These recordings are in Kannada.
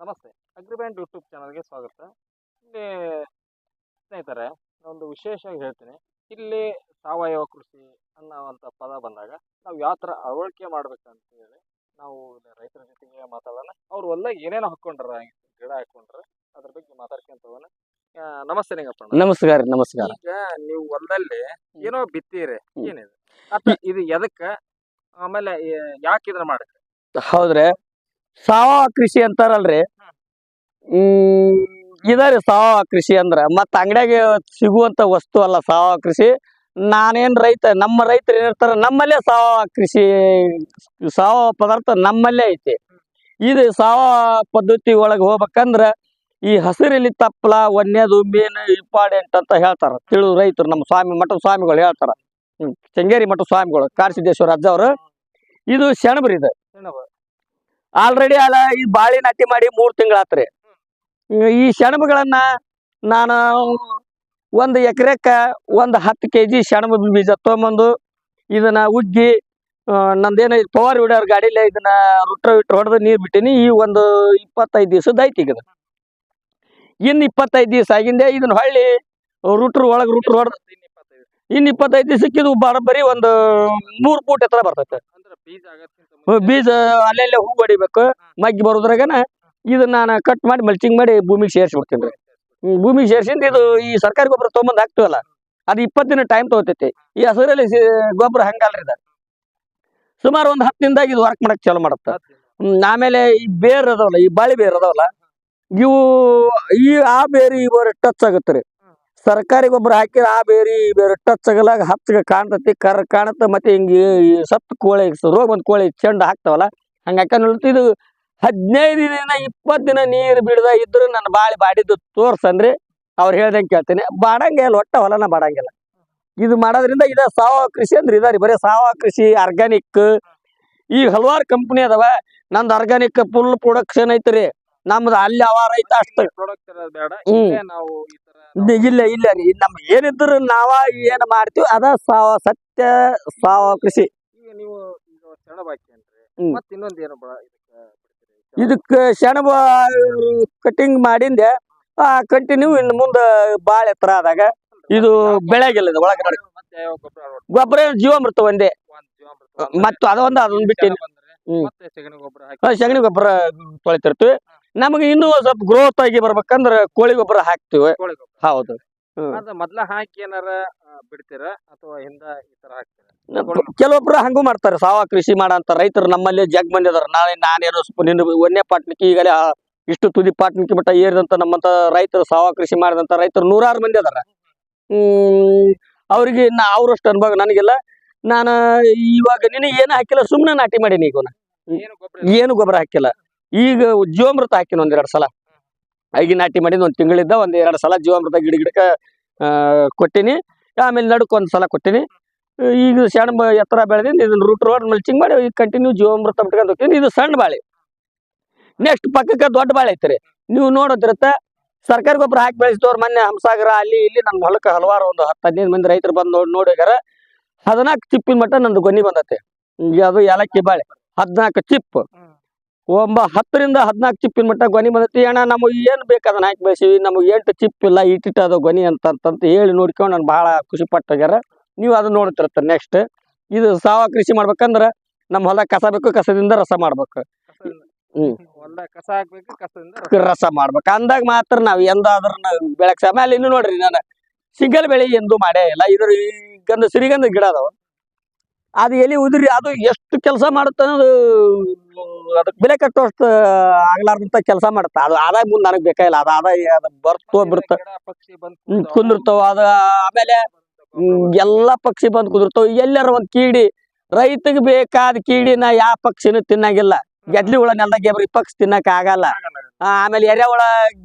ನಮಸ್ತೆ. ಅಗ್ರಿಬ್ಯಾಂಡ್ ಯೂಟ್ಯೂಬ್ ಚಾನಲ್ಗೆ ಸ್ವಾಗತ. ಇಲ್ಲಿ ಸ್ನೇಹಿತರೆ ಒಂದು ವಿಶೇಷವಾಗಿ ಹೇಳ್ತೀನಿ. ಇಲ್ಲಿ ಸಾವಯವ ಕೃಷಿ ಅನ್ನೋವಂಥ ಪದ ಬಂದಾಗ ನಾವು ಯಾವ ಥರ ಅಳವಡಿಕೆ ಮಾಡ್ಬೇಕಂತ ಹೇಳಿ ನಾವು ರೈತರ ಜೊತೆಗೆ ಮಾತಾಡೋಣ. ಅವ್ರು ಹೊಲ್ದಾಗ ಏನೇನು ಹಾಕ್ಕೊಂಡ್ರ ಗಿಡ ಹಾಕ್ಕೊಂಡ್ರೆ ಅದ್ರ ಬಗ್ಗೆ ಮಾತಾಡ್ಕೊಂತ ಹೋಗೋಣ. ನಮಸ್ತೆ ನಿಂಗಪ್ಪ ನಮಸ್ಕಾರ ನಮಸ್ಕಾರ. ಈಗ ನೀವು ಹೊಲದಲ್ಲಿ ಏನೋ ಬಿತ್ತೀರಿ ಏನಿದೆ? ಇದು ಎದಕ್ಕೆ ಆಮೇಲೆ ಯಾಕೆ ಇದನ್ನ ಹೌದ್ರೆ ಹೌದ್ರಿ. ಸಾವಯವ ಕೃಷಿ ಅಂತಾರಲ್ರಿ. ಹ್ಮ್ ಇದರಿ ಸಾವಯವ ಕೃಷಿ ಅಂದ್ರ. ಮತ್ತ ಅಂಗಡಿಯಾಗ ಸಿಗುವಂತ ವಸ್ತು ಅಲ್ಲ ಸಾವಯವ ಕೃಷಿ. ನಾನೇನ್ ರೈತ ನಮ್ಮ ರೈತರು ಏನಿರ್ತಾರ ನಮ್ಮಲ್ಲೇ ಸಾವಯವ ಕೃಷಿ ಸಾವಯವ ಪದಾರ್ಥ ನಮ್ಮಲ್ಲೇ ಐತಿ. ಇದು ಸಾವಯವ ಪದ್ಧತಿ ಒಳಗೆ ಹೋಗ್ಬೇಕಂದ್ರ ಈ ಹಸಿರಿಲಿ ತಪ್ಪಲ ಒನ್ನೇದು ಮೇನ್ ಇಂಪಾರ್ಟೆಂಟ್ ಅಂತ ಹೇಳ್ತಾರ. ತಿಳಿದು ರೈತರು ನಮ್ಮ ಸ್ವಾಮಿ ಮಠದ ಸ್ವಾಮಿಗಳು ಹೇಳ್ತಾರ. ಹ್ಮ್ ಶೃಂಗೇರಿ ಮಠದ ಸ್ವಾಮಿಗಳು ಕಾರ್ಸಿದ್ದೇಶ್ವರ ಅಜ್ಜ ಅವರು. ಇದು ಸೆಣಬ್ರಿ ಇದು. ಆಲ್ರೆಡಿ ಅಲ್ಲ ಈ ಬಾಳಿ ನಾಟಿ ಮಾಡಿ ಮೂರ್ ತಿಂಗಳಾತ್ರಿ ಈ ಸೆಣಬುಗಳನ್ನ ನಾನು ಒಂದು ಎಕರೆಕ್ಕ ಒಂದು ಹತ್ತು ಕೆ ಜಿ ಸೆಣಬು ಬೀಜ ತೊಗೊಂಬಂದು ಇದನ್ನ ಉಗ್ಗಿ ನಂದೇನ ಪವರ್ ವಿಡರ್ ಗಾಡಿಲೆ ಇದನ್ನ ರುಟ್ರ ವಿಟ್ರ ಹೊಡೆದು ನೀರ್ ಬಿಟ್ಟಿನಿ, ಈ ಒಂದು ಇಪ್ಪತ್ತೈದು ದಿವಸದ ಐತಿ ಈಗ ಇನ್ನು ಇನ್ ಇಪ್ಪತ್ತೈದು ದಿವಸ ಆಗಿಂದೆ ಇದನ್ನ ಹೊಳ್ಳಿ ರುಟ್ರ ಒಳಗ್ ರುಟ್ರ ಹೊಡೆದು ಇನ್ನು ಇಪ್ಪತ್ತೈದು. ದಿವಸಕ್ಕೆ ಇದು ಬರೋಬ್ಬರಿ ಒಂದು ಮೂರ್ ಫೂಟ್ ಎತ್ತರ ಬರ್ತೈತೆ ಬೀಜ ಅಲ್ಲೆಲ್ಲೇ ಹೂ ಹೊಡಿಬೇಕು ಮಗ್ಗಿ ಬರೋದ್ರಾಗನ ಇದನ್ನ ನಾನು ಕಟ್ ಮಾಡಿ ಮಲ್ಚಿಂಗ್ ಮಾಡಿ ಭೂಮಿಗೆ ಸೇರ್ಸಿ ಬಿಡ್ತೀನಿ ರೀ ಭೂಮಿಗೆ ಸೇರ್ಸಿಂದ ಇದು ಈ ಸರ್ಕಾರಿ ಗೊಬ್ಬರ ತೊಗೊಂಬಂದು ಹಾಕ್ತೀವಲ್ಲ ಅದು ಇಪ್ಪತ್ತು ದಿನ ಟೈಮ್ ತಗೋತೈತಿ. ಈ ಹಸಿರಲ್ಲಿ ಗೊಬ್ಬರ ಹಂಗಲ್ರಿ ಇದು. ಸುಮಾರು ಒಂದು ಹತ್ತು ದಿನದಾಗ ಇದು ವರ್ಕ್ ಮಾಡಕ್ ಚಾಲು ಮಾಡುತ್ತೆ. ಆಮೇಲೆ ಈ ಬೇರ್ ಅದಾವಲ್ಲ ಈ ಬಾಳಿ ಬೇರ್ ಅದಾವಲ್ಲ ಇವು ಈ ಆ ಬೇರಿ ಈ ಬೇರೆ ಟಚ್ ಆಗುತ್ತೆ ರೀ. ಸರ್ಕಾರಿ ಗೊಬ್ಬರ ಹಾಕಿದ್ರೆ ಆ ಬೇರಿ ಈ ಬೇರೆ ಟಚ್ ಆಗಲಾಗ ಹಚ್ಚಗ ಕಾಣ್ತತಿ ಕರ್ ಕಾಣುತ್ತೆ ಮತ್ತೆ ಹಿಂಗೆ ಸತ್ತು ಕೋಳಿ ರೋಗ ಒಂದ್ ಕೋಳಿ ಚೆಂಡ ಹಾಕ್ತಾವಲ್ಲ ಹಂಗ ಹಾಕೊಂಡು ಇದು ಹದಿನೈದು ದಿನ ಇಪ್ಪತ್ತು ದಿನ ನೀರು ಬಿಡದ ಇದ್ರು ನನ್ನ ಬಾಳಿ ಬಾಡಿದ್ದು ತೋರ್ಸನ್ರಿ ಅವ್ರು ಹೇಳ್ದಂಗೆ ಕೇಳ್ತೀನಿ. ಬಾಡಂಗಿಲ್ಲ ಒಟ್ಟ ಹೊಲನ ಬಾಡಂಗಿಲ್ಲ. ಇದು ಮಾಡೋದ್ರಿಂದ ಇದ ಸಾವಯವ ಕೃಷಿ ಅಂದ್ರೆ ಇದಾರಿ ಬರೀ ಸಾವಯವ ಕೃಷಿ ಆರ್ಗ್ಯಾನಿಕ್ ಈ ಹಲವಾರು ಕಂಪ್ನಿ ಅದಾವ ನಂದು ಆರ್ಗ್ಯಾನಿಕ್ ಫುಲ್ ಪ್ರೊಡಕ್ಷನ್ ಐತ್ರಿ. ನಮ್ದು ಅಲ್ಲಿ ಅವ ರೈತ ಅಷ್ಟ. ಇಲ್ಲೇ ಇಲ್ಲ ರೀ ನಮ್ ಏನಿದ್ರು ನಾವ ಏನ್ ಮಾಡ್ತೀವಿ ಅದ ಸಾವ ಸತ್ಯ ಸಾವ ಕೃಷಿ. ಈಗ ನೀವು ಶರಣ ಸೆಣಬ್ ಅಂದ್ರೆ ಹ್ಮ್. ಮತ್ತ ಇನ್ನೊಂದ್ ಏನು ಬ- ಇದಕ್ಕ ಕಟಿಂಗ್ ಮಾಡಿಂದೆ ಆ ಕಂಟಿನ್ಯೂ ಇನ್ ಮುಂದ ಬಾಳ ಎತ್ತರ ಆದಾಗ ಇದು ಬೆಳೆಗಿಲ್ಲ ಇದು ಒಳಗೆ ಗೊಬ್ಬರ? ಜೀವಾಮೃತ ಒಂದೇ. ಮತ್ತು ಅದೊಂದು ಅದೊಂದು ಬಿಟ್ಟಿನಿ. ಹ್ಮ್. ಸಗಣಿ ಗೊಬ್ಬರ ತೊಳಿತಿರ್ತೀವಿ. ನಮಗೆ ಇನ್ನೂ ಸ್ವಲ್ಪ ಗ್ರೋತ್ ಆಗಿ ಬರ್ಬೇಕಂದ್ರ ಕೋಳಿ ಗೊಬ್ಬರ ಹಾಕ್ತಿವಿ. ಕೋಳಿ ಗೊಬ್ಬರ. ಹೌದು. ಅದ ಮೊದ್ಲ ಹಾಕಿ ಏನಾರ ಬಿಡ್ತೀರ? ಅಥವಾ ಹಿಂದ ಈ ತರ ಹಾಕ್ತೀರ? ಕೆಲವೊಬ್ರು ಹಂಗೂ ಮಾಡ್ತಾರೆ. ಸಾವಯವ ಕೃಷಿ ಮಾಡಂತ ರೈತರು ನಮ್ಮಲ್ಲಿ ಜಗ್ ಮಂದಿ ಅದಾರ ನಾಳೆ ನಾನೇನು ನಿನ್ನ ಒಂದೇ ಪಾಟ್ನಿಕ್ಕೆ ಈಗಲೇ ಇಷ್ಟು ತುದಿ ಪಾಟ್ನಿಕ್ಕೆ ಮಟ್ಟ ಏರಿದಂತ ನಮ್ಮಂತ ರೈತರು ಸಾವಯವ ಕೃಷಿ ಮಾಡಿದಂತ ರೈತರು ನೂರಾರು ಮಂದಿ ಅದಾರ. ಹ್ಮ್ ಅವ್ರಿಗೆ ನಾ ಅವ್ರಷ್ಟು ಅನುಭವ ನನಗೆಲ್ಲ. ನಾನು ಇವಾಗ ನಿನಗೆ ಏನು ಹಾಕಿಲ್ಲ ಸುಮ್ಮನೆ ನಾಟಿ ಮಾಡೀನಿ ಈಗ ಏನು ಗೊಬ್ಬರ ಏನು ಗೊಬ್ಬರ ಹಾಕಿಲ್ಲ. ಈಗ ಜೀವಾಮೃತ ಹಾಕಿನ ಒಂದೆರಡು ಸಲ. ಐಗಿ ನಾಟಿ ಮಾಡಿದ ಒಂದು ತಿಂಗಳಿದ್ದ ಒಂದ್ ಎರಡು ಸಲ ಜೀವಾಮೃತ ಗಿಡ ಗಿಡಕ್ಕೆ ಕೊಟ್ಟಿನಿ. ಆಮೇಲೆ ನಡುಕ್ ಒಂದ್ ಸಲ ಕೊಟ್ಟಿನಿ. ಈಗ ಸಣ್ಣ ಎತ್ತರ ಬೆಳೆದಿಂದ ಇದನ್ನ ರೂಟ್ ರೋಡ್ ಮಲ್ಚಿಂಗ್ ಮಾಡಿ ಈಗ ಕಂಟಿನ್ಯೂ ಜೀವಾಮೃತ ಬಿಟ್ಕೊಂಡು ಹೋಗ್ತೀನಿ. ಇದು ಸಣ್ಣ ಬಾಳೆ. ನೆಕ್ಸ್ಟ್ ಪಕ್ಕಕ್ಕೆ ದೊಡ್ಡ ಬಾಳೆ ಐತ್ರಿ ನೀವು ನೋಡೋದಿರತ್ತ ಸರ್ಕಾರಿ ಗೊಬ್ಬರ ಹಾಕಿ ಬೆಳೆಸಿದವ್ರು ಮೊನ್ನೆ ಹಂಸಾಗರ, ಅಲ್ಲಿ ಇಲ್ಲಿ ನಮ್ಮ ಹೊಲಕ್ಕೆ ಹಲವಾರು ಒಂದು ಹತ್ತು ಹದಿನೈದು ಮಂದಿ ರೈತರು ಬಂದು ನೋಡಿ ನೋಡಿಗಾರ ಹದಿನಾಲ್ಕು ಚಿಪ್ಪಿನ ಮಟ್ಟ ನಂದು ಗೊನಿ ಬಂದತೆ. ಈಗ ಅದು ಏಲಕ್ಕಿ ಬಾಳೆ. ಹದಿನಾಲ್ಕು ಚಿಪ್. ಒಂಬ ಹತ್ತರಿಂದ ಹದಿನಾಲ್ಕು ಚಿಪ್ಪಿನ ಮಟ್ಟ ಗೊನಿ ಬಂದೈತಿ. ಅಣ್ಣ ನಮಗೆ ಏನು ಬೇಕು ಅದನ್ನ ಹಾಕಿ ಬೆಳೆಸಿವಿ ನಮಗೆ ಎಂಟು ಚಿಪ್ ಇಲ್ಲ ಇಟ್ಟಿಟ್ಟು ಅದು ಗೊನಿ ಅಂತ ಅಂತಂತ ಹೇಳಿ ನೋಡ್ಕೊಂಡು ನಾನು ಭಾಳ ಖುಷಿ ಪಟ್ಟಾಗ್ಯಾರ. ನೀವು ಅದನ್ನ ನೋಡ್ತಿರ್ತಾರೆ ನೆಕ್ಸ್ಟ್ ಇದು ಸಾವಯವ ಕೃಷಿ ಮಾಡ್ಬೇಕಂದ್ರೆ ನಮ್ಮ ಹೊಲ ಕಸ ಬೇಕು ಕಸದಿಂದ ರಸ ಮಾಡ್ಬೇಕು. ಹ್ಞೂ ಹ್ಮ್. ಕಸ ಹಾಕ್ಬೇಕು ಕಸದಿಂದ ರಸ ಮಾಡ್ಬೇಕು. ಅಂದಾಗ ಮಾತ್ರ ನಾವು ಎಂದಾದ್ರೂ ನಾವು ಬೆಳಕ್ ಆಮೇಲೆ ಇನ್ನು ನೋಡ್ರಿ ನಾನು ಸಿಂಗಲ್ ಬೆಳೆ ಎಂದು ಮಾಡೇ ಇಲ್ಲ. ಇದ್ರ ಗಂಧ ಸಿರಿಗಂಧ ಗಿಡ ಅದಾವ. ಅದು ಎಲೆ ಉದುರಿ ಅದು ಎಷ್ಟು ಕೆಲಸ ಮಾಡುತ್ತೆ ಅನ್ನೋದು ಅದಕ್ಕೆ ಬೆಲೆ ಕಟ್ಟುವಷ್ಟು ಆಗ್ಲಾರ್ದಂತ ಕೆಲಸ ಮಾಡುತ್ತೆ. ಅದು ಆದಾಯ ಮುಂದೆ ನನಗೆ ಬೇಕಾಗಿಲ್ಲ ಅದು ಆದಾಯ ಅದು ಬರ್ತೋ ಬಿಡ್ತ ಕುಂದಿರ್ತಾವ. ಅದು ಆಮೇಲೆ ಎಲ್ಲಾ ಪಕ್ಷಿ ಬಂದು ಕುದುರ್ತಾವ. ಎಲ್ಲರ ಒಂದು ಕೀಡಿ. ರೈತಗೆ ಬೇಕಾದ ಕೀಡಿನ ಯಾವ ಪಕ್ಷಿನೂ ತಿನ್ನಂಗಿಲ್ಲ. ಗೆದ್ಲಿ ಹುಳ ನೆಲ್ದಾಗ ಗೆಬರಿ ಪಕ್ಷಿ ತಿನ್ನಕ್ ಆಗಲ್ಲ. ಆಮೇಲೆ ಎರೆಹುಳ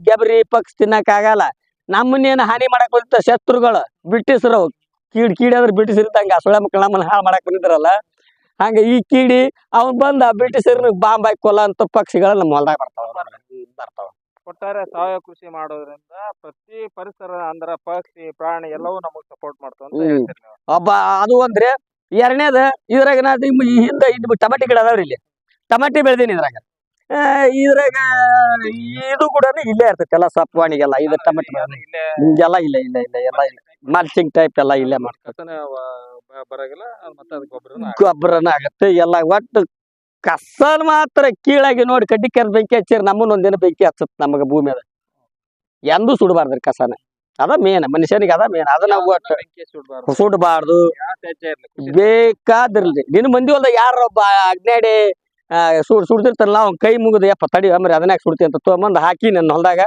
ಗೆಬರಿ ಪಕ್ಷಿ ತಿನ್ನಕ್ ಆಗಲ್ಲ. ನಮ್ಮನ್ನೇನು ಹಾನಿ ಮಾಡಕ್ ಶತ್ರುಗಳು ಬ್ರಿಟಿಷರು. ಕೀಡ್ ಕೀಡಿ ಅಂದ್ರೆ ಬ್ರಿಟಿಷರ್ ಹಂಗೆ. ಅಸಳೆ ಮಕ್ಕಳು ನಮ್ಮನ್ನ ಹಾಳು ಮಾಡಕ್ ಬಂದಿದ್ರಲ್ಲ ಹಂಗ ಈ ಕೀಡಿ ಅವ್ನ್ ಬಂದ ಬ್ರಿಟಿಷರ್ನ ಬಾಂಬ್ ಹಾಕಿ ಕೊಲ್ಲ ಅಂತ ಪಕ್ಷಿಗಳ ನಮ್ಮ ಹೊಲ್ದಾಗ ಬರ್ತಾವ. ಬರ್ತಾವ. ಒಟ್ಟಾರೆ ಸಾವಯವ ಕೃಷಿ ಮಾಡೋದ್ರಿಂದ ಪ್ರತಿ ಪರಿಸರ ಅಂದ್ರ ಪಕ್ಷಿ ಪ್ರಾಣಿ ಎಲ್ಲವೂ ನಮಗ್ ಸಪೋರ್ಟ್ ಮಾಡ್ತಾವ ಒಬ್ಬ ಅದು ಅಂದ್ರೆ ಎರಡನೇದ ಇದ್ರಾಗ ನಾ ಹಿಂದೆ ಇದು ಟಮಾಟಿ ಗಿಡ ಅದಾವ್ರಿ ಇಲ್ಲಿ. ಟಮಾಟಿ ಬೆಳ್ದೀನಿ ಇದ್ರಾಗ. ಇದ್ರಾಗ ಇದು ಕೂಡ ಇಲ್ಲೇ ಇರ್ತೈತಿ ಎಲ್ಲ ಸಪ್ವಾಣಿಗೆಲ್ಲ. ಇದು ಟಮಾಟಿ ಇಲ್ಲೇ ಹಿಂಗೆಲ್ಲ ಇಲ್ಲ ಇಲ್ಲ ಇಲ್ಲ ಎಲ್ಲ ಇಲ್ಲ. ಮಲ್ಚಿಂಗ್ ಟೈಪ್ ಎಲ್ಲ ಇಲ್ಲೇ ಮಾಡ್ತಾರೆ ಮತ್ತೆ ಅದು ಗೊಬ್ಬರನ ಆಗತ್ತೆ ಎಲ್ಲ ಒಟ್ಟು ಕಸ ಮಾತ್ರ ಕೀಳಾಗಿ ನೋಡಿ ಕಡ್ಡಿ ಕೆರೆ ಬೆಂಕಿ ಹಚ್ಚಿರಿ ನಮ್ಮನ್ನ ಒಂದಿನ ಬೆಂಕಿ ಹಚ್ಚತ್ ನಮಗೆ ಭೂಮಿ ಅದ. ಎಂದೂ ಸುಡಬಾರ್ದ್ರಿ ಕಸನ. ಅದ ಮೇನ್ ಮನುಷ್ಯನಿಗೆ ಅದ ಮೇನ್ ಅದನ್ನ ಒಟ್ಟು ಬೆಂಕಿ ಸುಡ್ಬಾರ್ದು? ಸುಡಬಾರ್ದು. ಯಾವ ತ್ಯಾಜ್ಯ ಇರ್ಲಿ ಕೃಷಿ ಬೇಕಾದಿರ್ಲಿ. ನಿನ್ನ ಮಂದಿ ಹೊಲ್ದಾಗ ಯಾರೊಬ್ಬ ಅಗ್ನಾಡಿ ಸುಡ್ ಸುಡ್ತಿರ್ತಾರಲ್ಲ ಅವ್ನ ಕೈ ಮುಗಿದ ಯಪ್ಪ ತಡಿ ಅಮ್ರಿ ಅದನ್ನ ಸುಡ್ತಿ? ಅಂತ ತೊಗೊಂಬಂದು ಹಾಕಿ ನನ್ನ ಹೊಲ್ದಾಗ.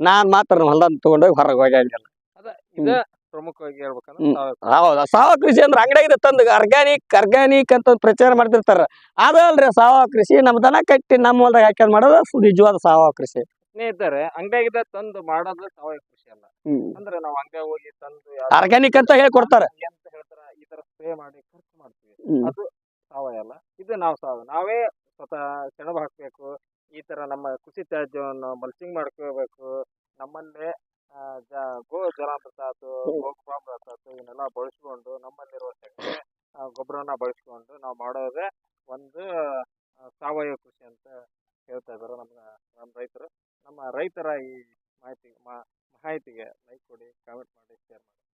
ನಾನ್ ಮಾತ್ರ ನನ್ನ ಹೊಲ್ದಾಗ ತಗೊಂಡೋಗಿ ಹೊರಗೆ ಹೋಗಿ ಅದ ಇದ ಪ್ರಮುಖವಾಗಿ ಹೇಳ್ಬೇಕಂದ್ರೆ ಹೌದಾ ಸಾವಯವ ಕೃಷಿ ಅಂದ್ರೆ ಅಂಗಡಿಯಾಗ ತಂದು. ಆರ್ಗ್ಯಾನಿಕ್ ಆರ್ಗ್ಯಾನಿಕ್ ಅಂತ ಪ್ರಚಾರ ಮಾಡ್ತಿರ್ತಾರ. ಅದಲ್ರಿ ಸಾವಯವ ಕೃಷಿ. ನಮ್ ದನ ಕಟ್ಟಿ ನಮ್ಮ ಹೊಲ್ದಾಗ ಹಾಕ್ಯಂಡ್ ಮಾಡೋದು ನಿಜವಾದ ಸಾವಯವ ಕೃಷಿ. ಸ್ನೇಹಿತರೆ ಅಂಗಡಿಯಾಗಿದ್ದ ತಂದು ಮಾಡೋದು ಸಾವಯವ ಕೃಷಿ ಅಲ್ಲ. ಅಂದ್ರೆ ನಾವು ಅಂಗಡಿಯಾಗ ಹೋಗಿ ತಂದು ಆರ್ಗ್ಯಾನಿಕ್ ಅಂತ ಹೇಳ್ಕೊಡ್ತಾರ. ಅಂತ ಹೇಳ್ತಾರ ಈ ತರ ಸ್ಪ್ರೇ ಮಾಡಿ ಖರ್ಚು ಮಾಡ್ತೀವಿ. ಅದು ಸಾವಯವ ಅಲ್ಲ. ಇದು ನಾವು ಸಾವ ನಾವೇ ಸ್ವತಃ ಸೆಣಬು ಹಾಕ್ಬೇಕು. ಈ ತರ ನಮ್ಮ ಕೃಷಿ ತ್ಯಾಜ್ಯವನ್ನು ಮಲ್ಚಿಂಗ್ ಮಾಡ್ಕೋಬೇಕು. ನಮ್ಮಲ್ಲೇ ಗೋ ಜಲಾಮೃತ ಆಯ್ತು ಇವನ್ನೆಲ್ಲ ಬಳಸ್ಕೊಂಡು ನಮ್ಮಲ್ಲಿರುವ ಸಕ್ಕರೆ ಗೊಬ್ಬರನ ಬಳಸ್ಕೊಂಡು ನಾವು ಮಾಡೋದೇ ಒಂದು ಸಾವಯವ ಕೃಷಿ ಅಂತ ಹೇಳ್ತಾ ಇದ್ದಾರೆ ನಮ್ಮ ನಮ್ಮ ರೈತರು. ನಮ್ಮ ರೈತರ ಈ ಮಾಹಿತಿ ಮಾ ಮಾಹಿತಿಗೆ ಲೈಕ್ ಕೊಡಿ ಕಾಮೆಂಟ್ ಮಾಡಿ ಶೇರ್ ಮಾಡಿ.